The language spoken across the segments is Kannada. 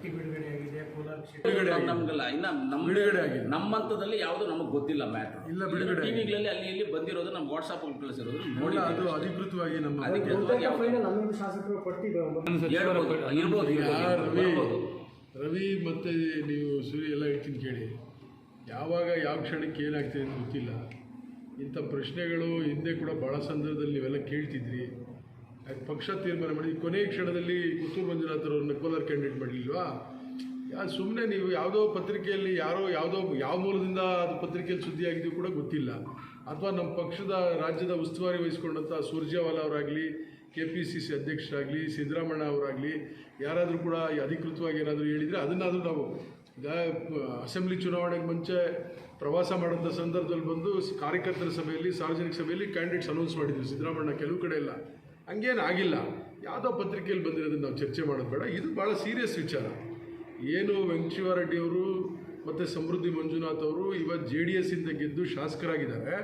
ಪಟ್ಟಿ ಬಿಡುಗಡೆ ಆಗಿದೆ ಕೋಲಾರ ಕ್ಷೇತ್ರ. ನಮ್ಗಲ್ಲ ಇನ್ನ ನಮ್ಮ ಬಿಡುಗಡೆ ಆಗಿದೆ. ನಮ್ಮ ಹಂತದಲ್ಲಿ ಯಾವುದು ನಮಗೆ ಗೊತ್ತಿಲ್ಲ ಮ್ಯಾಟ್ರ್ ಇಲ್ಲ, ಬಿಡುಗಡೆ. ಟಿವಿಗಳಲ್ಲಿ ಅಲ್ಲಿ ಇಲ್ಲಿ ಬಂದಿರೋದು ನಮ್ಮ ವಾಟ್ಸಾಪ್ ಕಳಿಸಿರೋದು ನೋಡಿ ಅದು ಅಧಿಕೃತವಾಗಿ ನಮ್ಮ ಅಧಿಕೃತವಾಗಿ ಶಾಸಕರ ಪಟ್ಟಿ ಇರ್ಬೋದು, ರವಿ ರವಿ ಮತ್ತೆ ನೀವು ಸೂರ್ಯ ಎಲ್ಲ ಹೇಳ್ತೀನಿ ಕೇಳಿ. ಯಾವಾಗ ಯಾವ ಕ್ಷಣಕ್ಕೆ ಏನಾಗ್ತದೆ ಅಂತ ಗೊತ್ತಿಲ್ಲ. ಇಂಥ ಪ್ರಶ್ನೆಗಳು ಹಿಂದೆ ಕೂಡ ಭಾಳ ಸಂದರ್ಭದಲ್ಲಿ ನೀವೆಲ್ಲ ಕೇಳ್ತಿದ್ರಿ. ಅದು ಪಕ್ಷ ತೀರ್ಮಾನ ಮಾಡಿ. ಕೊನೆಯ ಕ್ಷಣದಲ್ಲಿ ಪುತ್ತೂರು ಮಂಜುನಾಥರವ್ರನ್ನ ಕೋಲಾರ ಕ್ಯಾಂಡಿಡೇಟ್ ಮಾಡಲಿಲ್ವಾ ಸುಮ್ಮನೆ ನೀವು ಯಾವುದೋ ಪತ್ರಿಕೆಯಲ್ಲಿ ಯಾರೋ ಯಾವುದೋ, ಯಾವ ಮೂಲದಿಂದ ಅದು ಪತ್ರಿಕೆಯಲ್ಲಿ ಸುದ್ದಿ ಆಗಿದೆಯೋ ಕೂಡ ಗೊತ್ತಿಲ್ಲ. ಅಥವಾ ನಮ್ಮ ಪಕ್ಷದ ರಾಜ್ಯದ ಉಸ್ತುವಾರಿ ವಹಿಸ್ಕೊಂಡಂಥ ಸುರ್ಜೇವಾಲಾ ಅವರಾಗಲಿ ಕೆ ಪಿ ಸಿ ಸಿ ಅಧ್ಯಕ್ಷರಾಗಲಿ ಸಿದ್ದರಾಮಣ್ಣ ಅವರಾಗಲಿ, ಯಾರಾದರೂ ಕೂಡ ಅಧಿಕೃತವಾಗಿ ಏನಾದರೂ ಹೇಳಿದರೆ ಅದನ್ನಾದರೂ ನಾವು ಈಗ ಅಸೆಂಬ್ಲಿ ಚುನಾವಣೆಗೆ ಮುಂಚೆ ಪ್ರವಾಸ ಮಾಡೋಂಥ ಸಂದರ್ಭದಲ್ಲಿ ಬಂದು ಕಾರ್ಯಕರ್ತರ ಸಭೆಯಲ್ಲಿ, ಸಾರ್ವಜನಿಕ ಸಭೆಯಲ್ಲಿ ಕ್ಯಾಂಡಿಡೇಟ್ಸ್ ಅನೌನ್ಸ್ ಮಾಡಿದ್ವಿ. ಸಿದ್ದರಾಮಣ್ಣ ಕೆಲವು ಕಡೆ ಎಲ್ಲ ಹಂಗೇನು ಆಗಿಲ್ಲ. ಯಾವುದೋ ಪತ್ರಿಕೆಯಲ್ಲಿ ಬಂದಿರೋದನ್ನು ನಾವು ಚರ್ಚೆ ಮಾಡೋದು ಬೇಡ. ಇದು ಭಾಳ ಸೀರಿಯಸ್ ವಿಚಾರ. ಏನು ಅವರು ಮತ್ತು ಸಮೃದ್ಧಿ ಮಂಜುನಾಥ್ ಅವರು ಇವತ್ತು ಜೆ ಡಿ ಎಸ್ಸಿಂದ ಗೆದ್ದು ಶಾಸಕರಾಗಿದ್ದಾರೆ.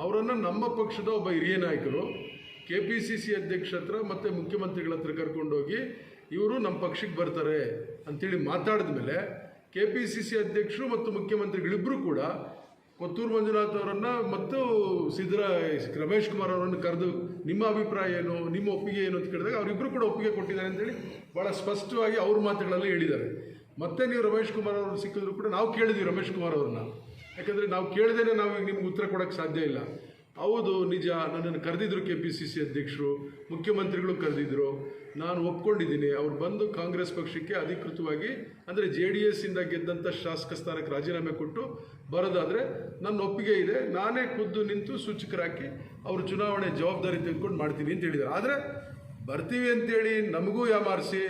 ಅವರನ್ನು ನಮ್ಮ ಪಕ್ಷದ ಒಬ್ಬ ಹಿರಿಯ ನಾಯಕರು ಕೆ ಪಿ ಸಿ ಸಿ ಅಧ್ಯಕ್ಷ ಹತ್ರ ಮತ್ತು ಮುಖ್ಯಮಂತ್ರಿಗಳ ಹತ್ರ ಕರ್ಕೊಂಡೋಗಿ ಇವರು ನಮ್ಮ ಪಕ್ಷಕ್ಕೆ ಬರ್ತಾರೆ ಅಂತೇಳಿ ಮಾತಾಡಿದ ಮೇಲೆ ಕೆ ಪಿ ಸಿ ಸಿ ಅಧ್ಯಕ್ಷರು ಮತ್ತು ಮುಖ್ಯಮಂತ್ರಿಗಳಿಬ್ಬರು ಕೂಡ ಕೊತ್ತೂರು ಮಂಜುನಾಥ್ ಅವರನ್ನು ಮತ್ತು ಸಿದ್ದರ ರಮೇಶ್ ಕುಮಾರ್ ಅವರನ್ನು ಕರೆದು ನಿಮ್ಮ ಅಭಿಪ್ರಾಯ ಏನು, ನಿಮ್ಮ ಒಪ್ಪಿಗೆ ಏನು ಅಂತ ಕೇಳಿದಾಗ ಅವರಿಬ್ಬರು ಕೂಡ ಒಪ್ಪಿಗೆ ಕೊಟ್ಟಿದ್ದಾರೆ ಅಂತೇಳಿ ಭಾಳ ಸ್ಪಷ್ಟವಾಗಿ ಅವ್ರ ಮಾತುಗಳಲ್ಲಿ ಹೇಳಿದ್ದಾರೆ. ಮತ್ತೆ ನೀವು ರಮೇಶ್ ಕುಮಾರ್ ಅವರು ಸಿಕ್ಕಿದ್ರು ಕೂಡ ನಾವು ಕೇಳಿದ್ವಿ ರಮೇಶ್ ಕುಮಾರ್ ಅವ್ರನ್ನ. ಯಾಕಂದರೆ ನಾವು ಕೇಳ್ದೇನೆ ನಾವು ಈಗ ನಿಮ್ಗೆ ಉತ್ತರ ಕೊಡೋಕ್ಕೆ ಸಾಧ್ಯ ಇಲ್ಲ. ಹೌದು, ನಿಜ. ನನ್ನನ್ನು ಕರೆದಿದ್ರು ಕೆ ಪಿ ಸಿ ಸಿ ಅಧ್ಯಕ್ಷರು, ಮುಖ್ಯಮಂತ್ರಿಗಳು ಕರೆದಿದ್ರು. ನಾನು ಒಪ್ಕೊಂಡಿದ್ದೀನಿ. ಅವ್ರು ಬಂದು ಕಾಂಗ್ರೆಸ್ ಪಕ್ಷಕ್ಕೆ ಅಧಿಕೃತವಾಗಿ, ಅಂದರೆ ಜೆ ಡಿ ಎಸ್ಸಿಂದ ಗೆದ್ದಂಥ ಶಾಸಕ ಸ್ಥಾನಕ್ಕೆ ರಾಜೀನಾಮೆ ಕೊಟ್ಟು ಬರೋದಾದರೆ ನನ್ನ ಒಪ್ಪಿಗೆ ಇದೆ. ನಾನೇ ಖುದ್ದು ನಿಂತು ಸೂಚಕರಾಕಿ ಅವರು ಚುನಾವಣೆ ಜವಾಬ್ದಾರಿ ತೆಗೆದುಕೊಂಡು ಮಾಡ್ತೀನಿ ಅಂತ ಹೇಳಿದ್ದಾರೆ. ಆದರೆ ಬರ್ತೀವಿ ಅಂತೇಳಿ ನಮಗೂ ಯಾಮಾರಿಸಿ,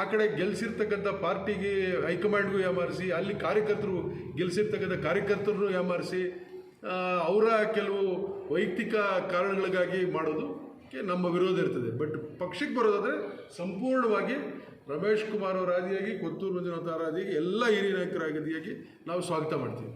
ಆ ಕಡೆ ಗೆಲ್ಸಿರ್ತಕ್ಕಂಥ ಪಾರ್ಟಿಗೆ ಹೈಕಮಾಂಡ್ಗೂ ಯಾಮಾರಿಸಿ, ಅಲ್ಲಿ ಕಾರ್ಯಕರ್ತರು ಗೆಲ್ಸಿರ್ತಕ್ಕಂಥ ಕಾರ್ಯಕರ್ತರನ್ನು ಯಾಮಾರಿಸಿ ಅವರ ಕೆಲವು ವೈಯಕ್ತಿಕ ಕಾರಣಗಳಿಗಾಗಿ ಮಾಡೋದು ನಮ್ಮ ವಿರೋಧ ಇರ್ತದೆ. ಬಟ್ ಪಕ್ಷಕ್ಕೆ ಬರೋದಾದರೆ ಸಂಪೂರ್ಣವಾಗಿ ರಮೇಶ್ ಕುಮಾರ್ ಅವರಾದಿಯಾಗಿ ಕೊತ್ತೂರು ಮಂಜುನಾಥ ಅವರ ಆದಿಯಾಗಿ, ಎಲ್ಲ ಹಿರಿಯ ನಾಯಕರ ಆದಿಯಾಗಿ ನಾವು ಸ್ವಾಗತ ಮಾಡ್ತೀವಿ.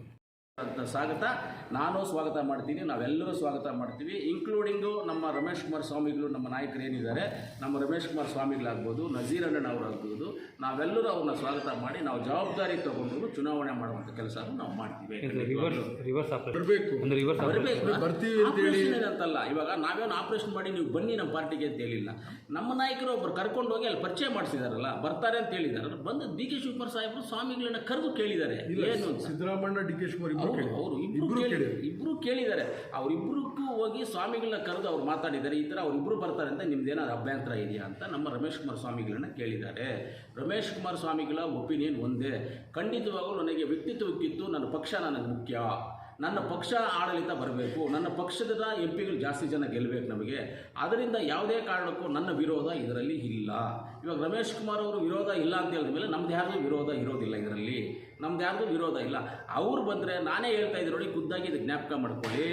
ಅಂತ ಸ್ವಾಗತ ನಾನು ಸ್ವಾಗತ ಮಾಡ್ತೀನಿ ನಾವೆಲ್ಲರೂ ಸ್ವಾಗತ ಮಾಡ್ತೀವಿ ಇನ್ಕ್ಲೂಡಿಂಗು ನಮ್ಮ ರಮೇಶ್ ಕುಮಾರ್ ಸ್ವಾಮಿಗಳು ನಮ್ಮ ನಾಯಕರು ಏನಿದ್ದಾರೆ ನಮ್ಮ ರಮೇಶ್ ಕುಮಾರ್ ಸ್ವಾಮಿಗಳಾಗ್ಬೋದು ನಜೀರ್ ಅಣ್ಣನ್ ಅವರಾಗ್ಬೋದು ನಾವೆಲ್ಲರೂ ಅವ್ರನ್ನ ಸ್ವಾಗತ ಮಾಡಿ ನಾವು ಜವಾಬ್ದಾರಿ ತಗೊಂಡು ಚುನಾವಣೆ ಮಾಡುವಂಥ ಕೆಲಸ ನಾವು ಮಾಡ್ತೀವಿ. ರಿವರ್ಸ್ ರಿವರ್ಸ್ ಆಪರೇಷನ್ ಬರಬೇಕು. ಅಂದ್ರೆ ರಿವರ್ಸ್ ಬರ್ಬೇಕು. ಬರ್ತೀವಿ ಅಂತಲ್ಲ ಇವಾಗ ನಾವೇನು ಆಪರೇಷನ್ ಮಾಡಿ ನೀವು ಬನ್ನಿ ನಮ್ಮ ಪಾರ್ಟಿಗೆ ಅಂತ ಹೇಳಿಲ್ಲ. ನಮ್ಮ ನಾಯಕರು ಒಬ್ಬರು ಕರ್ಕೊಂಡು ಹೋಗಿ ಅಲ್ಲಿ ಪರಿಚಯ ಮಾಡಿಸಿದಾರಲ್ಲ ಬರ್ತಾರೆ ಅಂತ ಹೇಳಿದಾರೆ. ಬಂದು ಡಿ ಕೆ ಶಿವಕುಮಾರ್ ಸಾಹೇಬರು ಸ್ವಾಮಿಗಳನ್ನ ಕರೆದು ಕೇಳಿದ್ದಾರೆ. ಏನು ಅಂತ. ಸಿದ್ದರಾಮಣ್ಣ ಡಿ ಕೆ ಶಿವಕುಮಾರ್ ಅವರು ಇಬ್ಬರು ಇಬ್ರು ಇಬ್ರು ಕೇಳಿದ್ದಾರೆ. ಅವರಿಬ್ಬರಿಗೂ ಹೋಗಿ ಸ್ವಾಮಿಗಳನ್ನ ಕರೆದು ಅವ್ರು ಮಾತಾಡಿದ್ದಾರೆ. ಈ ಥರ ಅವರಿಬ್ಬರು ಬರ್ತಾರೆ ಅಂತ ನಿಮ್ದೇನಾದ್ರು ಅಭ್ಯಂತರ ಇದೆಯಾ ಅಂತ ನಮ್ಮ ರಮೇಶ್ ಕುಮಾರ್ ಸ್ವಾಮಿಗಳನ್ನ ಕೇಳಿದ್ದಾರೆ. ರಮೇಶ್ ಕುಮಾರ್ ಸ್ವಾಮಿಗಳ ಒಪಿನಿಯನ್ ಒಂದೇ. ಖಂಡಿತವಾಗಲೂ ನನಗೆ ವ್ಯಕ್ತಿತ್ವಕ್ಕಿತ್ತು. ನನ್ನ ಪಕ್ಷ ನನಗೆ ಮುಖ್ಯ. ನನ್ನ ಪಕ್ಷ ಆಡಳಿತ ಬರಬೇಕು ನನ್ನ ಪಕ್ಷದ ಎಂ ಪಿಗಳು ಜಾಸ್ತಿ ಜನ ಗೆಲ್ಲಬೇಕು ನಮಗೆ. ಅದರಿಂದ ಯಾವುದೇ ಕಾರಣಕ್ಕೂ ನನ್ನ ವಿರೋಧ ಇದರಲ್ಲಿ ಇಲ್ಲ. ಇವಾಗ ರಮೇಶ್ ಕುಮಾರ್ ಅವರು ವಿರೋಧ ಇಲ್ಲ ಅಂತ ಹೇಳಿದ ಮೇಲೆ ನಮ್ದು ಯಾರ್ದು ವಿರೋಧ ಇರೋದಿಲ್ಲ ಇದರಲ್ಲಿ. ನಮ್ದು ಯಾರ್ದು ವಿರೋಧ ಇಲ್ಲ. ಅವ್ರು ಬಂದರೆ ನಾನೇ ಹೇಳ್ತಾ ಇದ್ದೀನಿ ನೋಡಿ ಖುದ್ದಾಗಿ ಇದು ಜ್ಞಾಪಕ ಮಾಡ್ಕೊಳ್ಳಿ.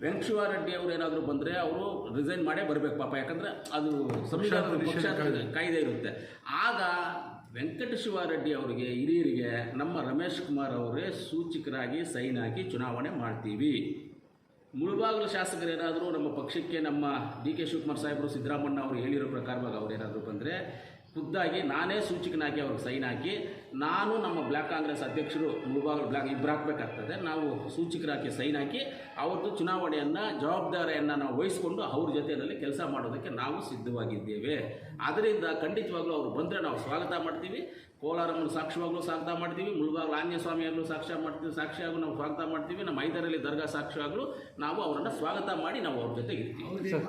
ವೆಂಕಟಶಿವಾರೆಡ್ಡಿ ಅವರು ಏನಾದರೂ ಬಂದರೆ ಅವರು ರಿಸೈನ್ ಮಾಡೇ ಬರಬೇಕು ಪಾಪ. ಯಾಕಂದರೆ ಅದು ಸಂವಿಧಾನದ ಪಕ್ಷ. ಕಾಯ್ದೆ ಇರುತ್ತೆ. ಆಗ ವೆಂಕಟ ಶಿವಾರೆಡ್ಡಿ ಅವರಿಗೆ ಹಿರಿಯರಿಗೆ, ನಮ್ಮ ರಮೇಶ್ ಕುಮಾರ್ ಅವರೇ ಸೂಚಕರಾಗಿ ಸೈನ್ ಹಾಕಿ ಚುನಾವಣೆ ಮಾಡ್ತೀವಿ. ಮುಳುಬಾಗಿಲು ಶಾಸಕರೇನಾದರೂ ನಮ್ಮ ಪಕ್ಷಕ್ಕೆ ನಮ್ಮ ಡಿ ಕೆ ಶಿವಕುಮಾರ್ ಸಾಹೇಬರು ಸಿದ್ದರಾಮಣ್ಣ ಅವರು ಹೇಳಿರೋ ಪ್ರಕಾರವಾಗಿ ಅವರೇನಾದರೂ ಬಂದರೆ ಖುದ್ದಾಗಿ ನಾನೇ ಸೂಚಕನಾಗಿ ಅವ್ರಿಗೆ ಸೈನ್ ಹಾಕಿ, ನಾನು ನಮ್ಮ ಬ್ಲಾಕ್ ಕಾಂಗ್ರೆಸ್ ಅಧ್ಯಕ್ಷರು ಮುಳುಬಾಗಲು ಬ್ಲಾಕ್ ಇಬ್ಬರು ಹಾಕಬೇಕಾಗ್ತದೆ ನಾವು ಸೂಚಕರಾಗಿ ಸೈನ್ ಹಾಕಿ, ಅವತ್ತು ಚುನಾವಣೆಯನ್ನು, ಜವಾಬ್ದಾರಿಯನ್ನು ನಾವು ವಹಿಸಿಕೊಂಡು ಅವ್ರ ಜೊತೆಯಲ್ಲಿ ಕೆಲಸ ಮಾಡೋದಕ್ಕೆ ನಾವು ಸಿದ್ಧವಾಗಿದ್ದೇವೆ. ಅದರಿಂದ ಖಂಡಿತವಾಗ್ಲೂ ಅವರು ಬಂದರೆ ನಾವು ಸ್ವಾಗತ ಮಾಡ್ತೀವಿ. ಕೋಲಾರಮ್ಮನ ಸಾಕ್ಷ್ಯವಾಗಲೂ ಸ್ವಾಗತ ಮಾಡ್ತೀವಿ. ಮುಳುಬಾಗಲು ಆಂಜನೇಯ ಸ್ವಾಮಿಯಾಗಲೂ ಸಾಕ್ಷ್ಯ ಮಾಡ್ತೀವಿ. ಸಾಕ್ಷಿಯಾಗೂ ನಾವು ಸ್ವಾಗತ ಮಾಡ್ತೀವಿ. ನಮ್ಮ ಐದರಲ್ಲಿ ದರ್ಗಾ ಸಾಕ್ಷಿಯಾಗಲೂ ನಾವು ಅವರನ್ನು ಸ್ವಾಗತ ಮಾಡಿ ನಾವು ಅವ್ರ ಜೊತೆ ಇರ್ತೀವಿ